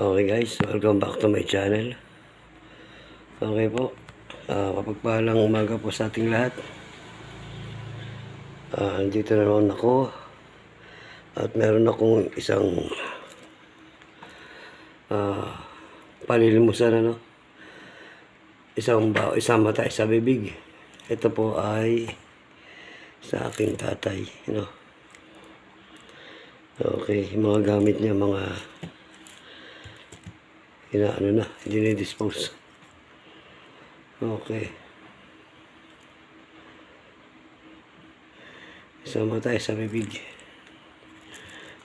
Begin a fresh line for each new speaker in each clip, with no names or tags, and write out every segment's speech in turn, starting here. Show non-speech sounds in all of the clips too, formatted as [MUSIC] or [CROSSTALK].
Okay guys, welcome back to my channel. Okay po, uh, kapagpalang umaga po sa ating lahat. Ah, andito na naman ako. At meron akong isang ah palilimusan ano. Isang ba isang mata, isa bibig. Ito po ay sa aking tatay, you know. Okay, mga gamit niya, mga inaano na, dinedispose. Okay. Isang mata, isa bibig.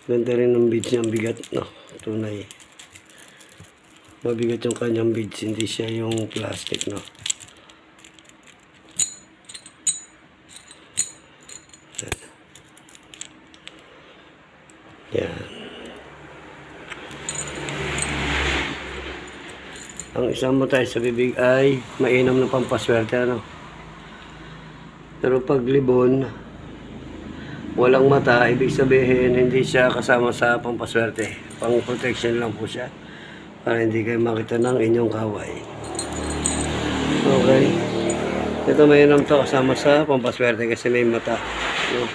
Ganda rin ng beads niya, ang bigat, no? Tunay. Mabigat yung kanyang beads, hindi siya yung plastic, no? Ang isang mata sa bibig ay mainam ng pampaswerte, ano? Pero pag libon, walang mata, ibig sabihin hindi siya kasama sa pampaswerte. Pang protection lang po siya. Para hindi kayo makita ng inyong kaway. Okay. Ito mainam to kasama sa pampaswerte kasi may mata. No?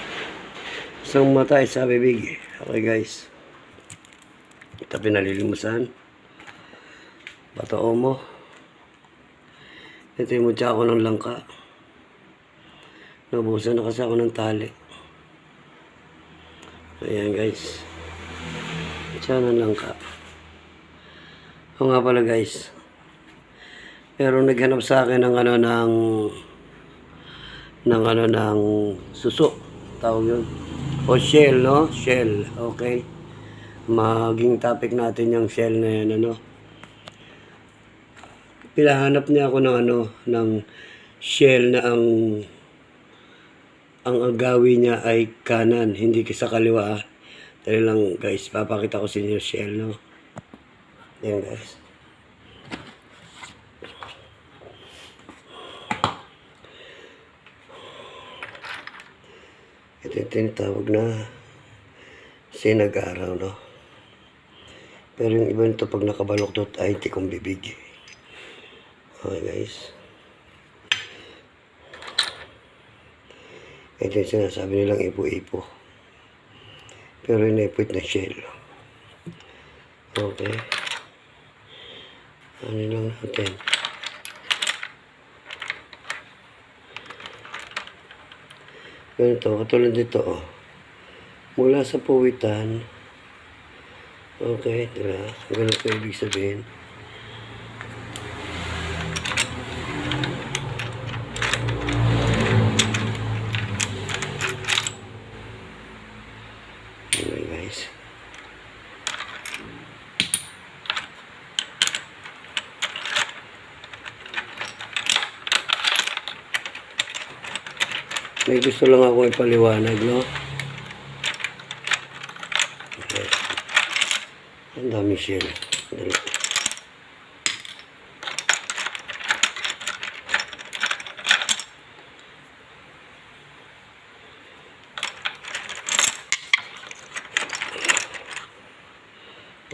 Isang mata, isa bibig. Okay guys. Ito pinalilimusan. Bato mo. Ito yung mutya ako ng langka. Nabusan na kasi ako ng tali. Ayan guys. Mutya ng langka. O nga pala guys. Pero naghanap sa akin ng ano ng ng ano ng suso. Tawag yun. O shell, no? Shell. Okay. Maging topic natin yung shell na yan, ano? Pinahanap niya ako ng ano, ng shell na ang ang agawi niya ay kanan, hindi sa kaliwa. ah. Dali lang guys, papakita ko sa inyo shell, no? Yan guys. Ito yung tinatawag na sinag-araw, no? Pero yung iba nito pag nakabaloktot ay hindi kong bibig. Okay, guys. Ito yung sinasabi nilang ipo-ipo. Pero inipit na shell. Okay. Ano lang natin. Ganito, katulad dito, oh. Mula sa puwitan, okay? Ganun ko ibig sabihin. Okay, guys. May gusto lang ako ipaliwanag, no? Okay. Ang dami shell. Dali.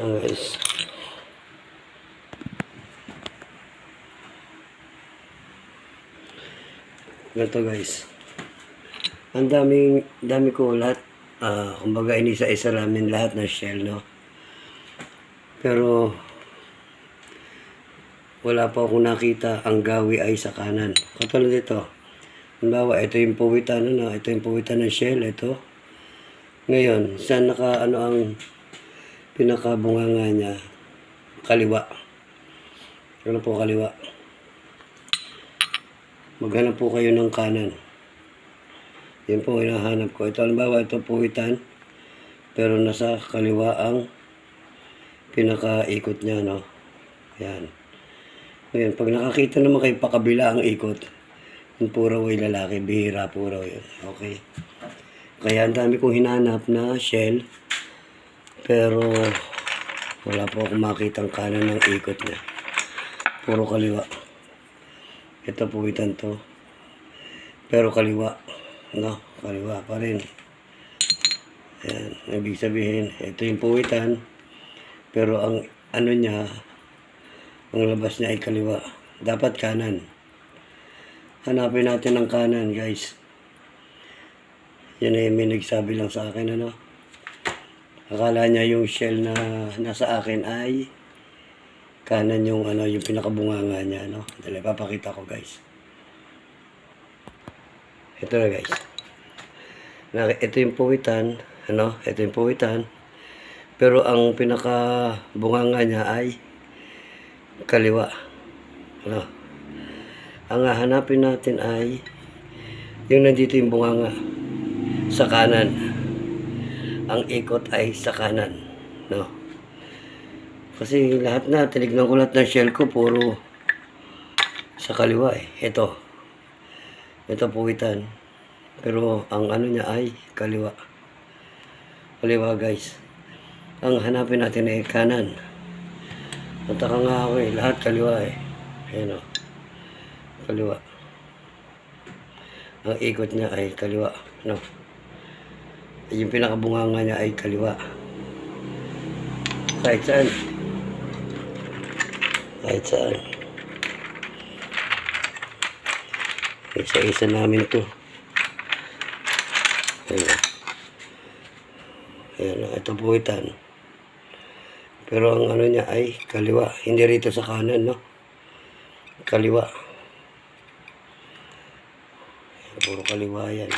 Ah, guys. Ganito guys. Ang daming, dami ko lahat. ah kumbaga, inisa-isa namin lahat ng shell, no? Pero, wala pa akong nakita ang gawi ay sa kanan. Katulad dito. Halimbawa, ito yung puwitan, ano, ito yung puwitan ng shell, ito. Ngayon, saan naka, ano ang pinakabunganga niya? Kaliwa. Ano po kaliwa? Maghanap po kayo ng kanan. Yan po hinahanap ko. Ito, halimbawa, ito puwitan. Pero nasa kaliwa ang pinakaikot niya, no? Yan. Ngayon, pag nakakita naman kayo pakabila ang ikot, yung puro ay lalaki, bihira puro yun. Okay. Kaya ang dami kong hinanap na shell. Pero, wala po akong makitang kanan ng ikot niya. Puro kaliwa. Ito puwitan to. Pero kaliwa. No, kaliwa pa rin. Ayan, ibig sabihin, ito yung puwitan. Pero ang ano niya, ang labas niya ay kaliwa. Dapat kanan. Hanapin natin ang kanan, guys. Yan ay may nagsabi lang sa akin, ano. Akala niya yung shell na nasa akin ay kanan yung ano, yung pinakabunganga niya, ano. Dali, papakita ko, guys. Ito na, guys. Ito yung puwitan, ano, ito yung puwitan. Pero ang pinaka bunganga niya ay kaliwa. Ano? Ang hahanapin natin ay yung nandito yung bunganga sa kanan. Ang ikot ay sa kanan. No? Kasi lahat na, tinignan ko lahat ng shell ko, puro sa kaliwa eh. Ito. Ito puwitan. Pero ang ano niya ay kaliwa. Kaliwa guys. Ang hanapin natin ay kanan. Nataka nga ako eh. Lahat kaliwa eh. Ayan o. Kaliwa. Ang ikot niya ay kaliwa. No. Yung pinakabunganga niya ay kaliwa. Kahit saan. Kahit saan. Isa-isa namin to. Ayan. Ayan, ito puwitan. Pero ang ano niya ay kaliwa. Hindi rito sa kanan, no? Kaliwa. Puro kaliwa yan.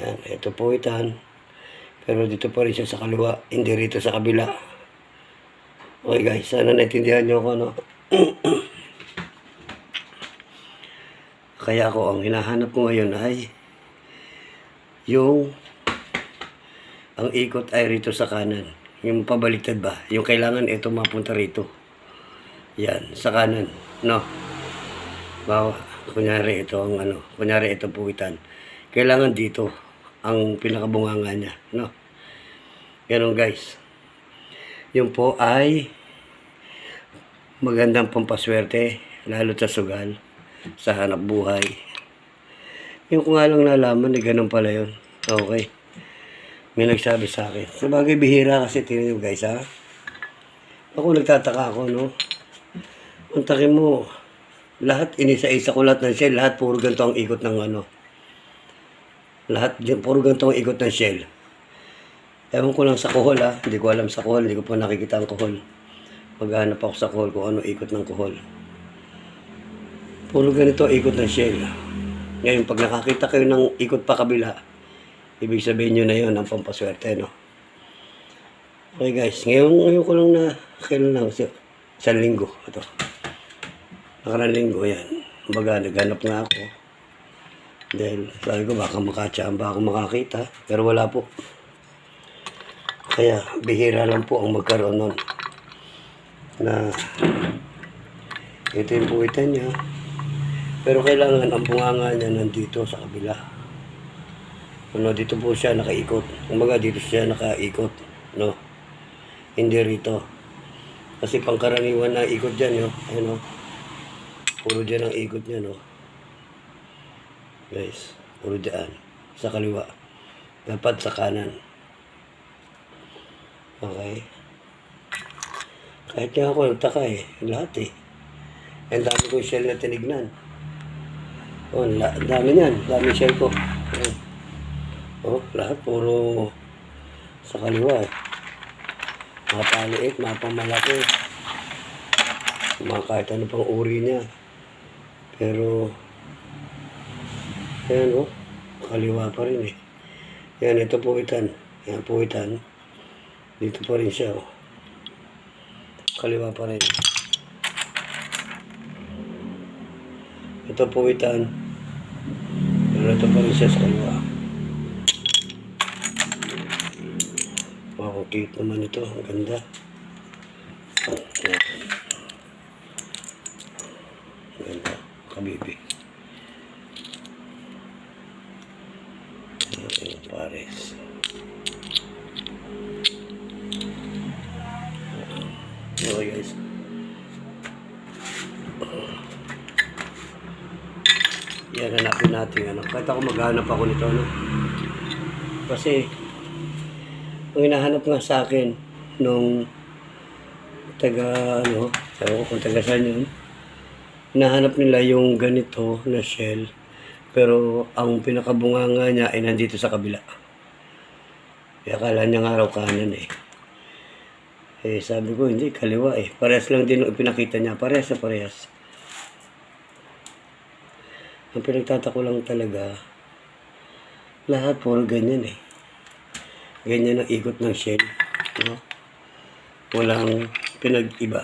Ayan, ito puwitan. Pero dito pa rin siya sa kaliwa. Hindi rito sa kabila. Okay guys, sana naintindihan niyo ako, no? [CLEARS THROAT] Kaya ako, ang hinahanap ko ngayon ay yung ang ikot ay rito sa kanan. Yung pabaliktad ba? Yung kailangan ito mapunta rito. Yan, sa kanan. No? Bawa, kunyari ito ang ano, kunyari ito puwitan. Kailangan dito ang pinakabunganga niya. No? Ganun guys. Yung po ay magandang pampaswerte, lalo sa sugal, sa hanap buhay. Yung ko nga lang nalaman, na ganun pala yun. Okay. May nagsabi sa akin. Sabagay, bihira kasi tingnan nyo guys, ha? Ako nagtataka ako, no? Ang takin mo, lahat, inisa-isa ko lahat ng shell, lahat puro ganito ang ikot ng ano. Lahat, puro ganito ang ikot ng shell. Ewan ko lang sa kuhol, ha? Hindi ko alam sa kuhol, hindi ko pa nakikita ang kuhol. Maghanap ako sa kuhol kung ano ikot ng kuhol. Puro ganito ikot ng shell. Ngayon, pag nakakita kayo ng ikot pa kabila, ibig sabihin nyo na yun ang pampaswerte, no? Okay guys, ngayon, ngayon ko lang na, kailan lang, sa, sa linggo, ito. Nakarang linggo, yan. Baga, naghanap nga ako. Dahil, sabi ko, baka makachamba ako makakita, pero wala po. Kaya, bihira lang po ang magkaroon nun. Na, ito yung puwitan niya. Pero kailangan ang bunganga niya nandito sa kabila. Ano, dito po siya nakaikot. Kumbaga dito siya nakaikot, no. Hindi rito. Kasi pangkaraniwan na ikot diyan, yo. Ayun, no. Puro diyan ang ikot niya, no. Guys, puro diyan sa kaliwa. Dapat sa kanan. Okay. Kahit nga ako nagtaka eh, lahat eh. Ang dami kong shell na tinignan. Oh, la, dami niyan. Dami shell ko. Ayan. Oh, lahat puro sa kaliwa eh. Mga paliit, mga kahit ano pang uri niya. Pero, ayan oh, kaliwa pa rin eh. Yan, ito puwitan. Yan, puwitan. Dito pa rin siya oh. Kaliwa pa rin. Ito puwitan. Pero ito pa rin sa kaliwa. Wow, cute naman ito. Ang ganda. Ang ganda. Kabibi. Ayan, pares. Okay guys. Yan, hanapin natin ano. Kahit ako maghanap ako nito, ano. Kasi, ang hinahanap nga sa akin, nung taga ano, sabi ko kung taga saan yun. Hinahanap nila yung ganito na shell. Pero ang pinakabunganga niya ay nandito sa kabila. Kaya akala niya nga raw kanan eh. Eh sabi ko hindi, kaliwa eh. Parehas lang din ang pinakita niya. Parehas na parehas. Ang pinagtatako lang talaga, lahat puro ganyan eh. Ganyan ang ikot ng shell. No? Walang pinag-iba.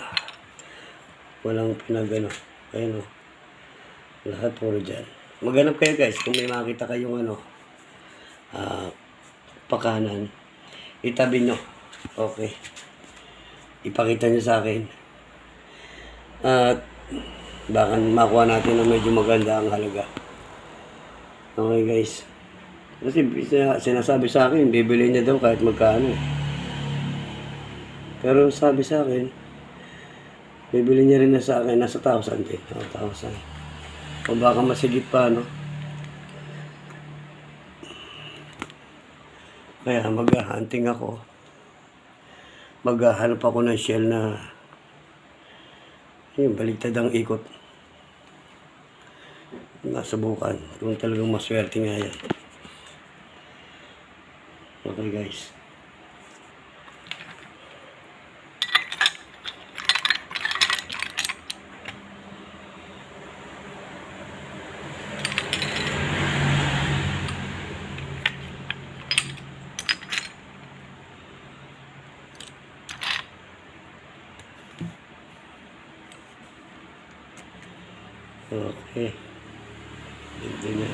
Walang pinag ano. Ayun o. Lahat puro dyan. Maghanap kayo guys kung may makita kayong ano. ah pakanan. Itabi nyo. Okay. Ipakita nyo sa akin. At baka makuha natin ng medyo maganda ang halaga. Okay guys. Kasi sina- sinasabi sa akin, bibili niya daw kahit magkano. Pero sabi sa akin, bibili niya rin na sa akin, nasa 1,000 din. Oh, 1,000. O baka masigit pa, no? Kaya mag-hunting ako. Maghahanap ako ng shell na yun, baligtad ang ikot. Nasubukan. Kung talagang maswerte nga yan. Okay guys. Okay. Hindi na.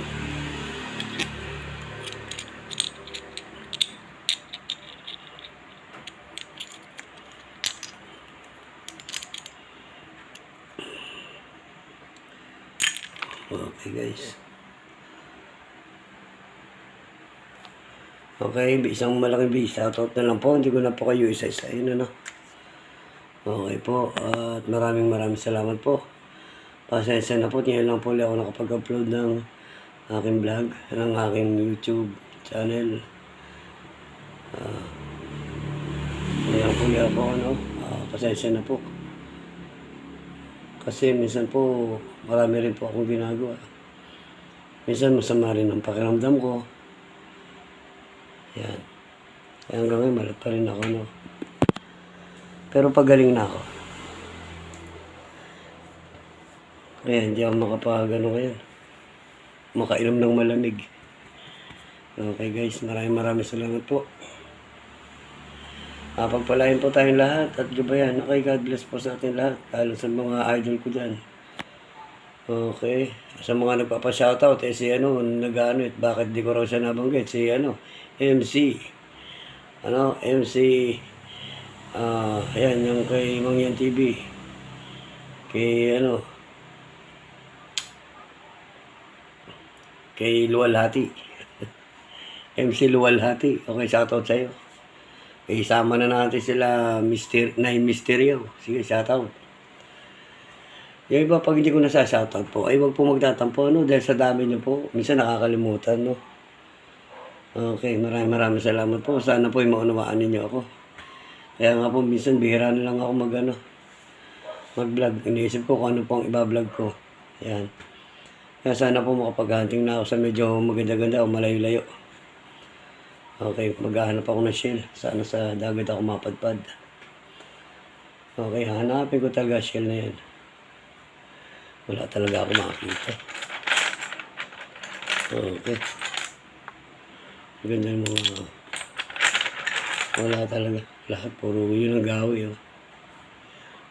Okay guys. Okay, isang malaking big shoutout na lang po. Hindi ko na po kayo isa-isahin ano. Okay po. At maraming maraming salamat po. Pasensya na po. Ngayon lang po ulit ako nakapag-upload ng aking vlog, ng aking YouTube channel. Ah, ngayon po ulit ako ano. Ah, pasensya na po. Kasi minsan po, marami rin po akong ginagawa. Minsan masama rin ang pakiramdam ko. Yan. Kaya hanggang ngayon, malat pa rin ako, no. Pero pagaling na ako. Kaya hindi ako makapagano ngayon. Makainom ng malamig. Okay guys, maraming maraming salamat po. Ah, pagpalain po tayong lahat at gabayan. Okay, God bless po sa ating lahat. Lalo sa mga idol ko dyan. Okay. Sa mga nagpapa-shoutout, eh si ano, nag-ano, eh, bakit di ko raw siya nabanggit? Si ano, MC. Ano, MC. Ah, ayan, yung kay Mangyan TV. Kay ano, kay Luwalhati. [LAUGHS] MC Luwalhati. Okay, shoutout sa'yo. Isama na natin sila Mister, na Misterio. Sige, shoutout. Yung iba, pag hindi ko na shoutout po, ay wag po magtatampo, no? Dahil sa dami niyo po, minsan nakakalimutan, no? Okay, maraming maraming salamat po. Sana po ay maunawaan ninyo ako. Kaya nga po, minsan bihira na lang ako mag, ano, mag-vlog. Iniisip ko kung ano po iba-vlog ko. Yan. Kaya sana po makapag-hunting na ako sa medyo maganda-ganda o malayo-layo. Okay, maghahanap ako ng shell. Sana sa dagat ako mapadpad. Okay, hanapin ko talaga shell na yan. Wala talaga ako makakita. Okay. Ganda yung mga... Wala talaga. Lahat puro yun ang gawi. Oh.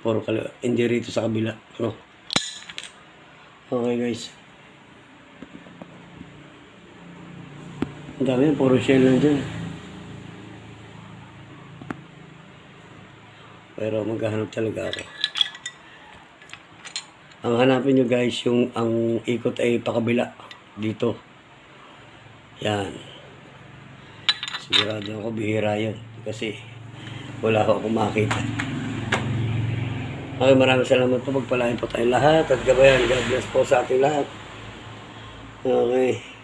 Puro kali... Hindi rito sa kabila. No? Okay guys. Ang dami yan. Puro shell lang dyan. Pero maghahanap talaga ako. Ang hanapin nyo guys, yung ang ikot ay pakabila. Dito. Yan. Sigurado ako bihira yun. Kasi wala ako makita. Okay, maraming salamat po. Pagpalain po tayong lahat. At gabayan, God bless po sa ating lahat. Okay.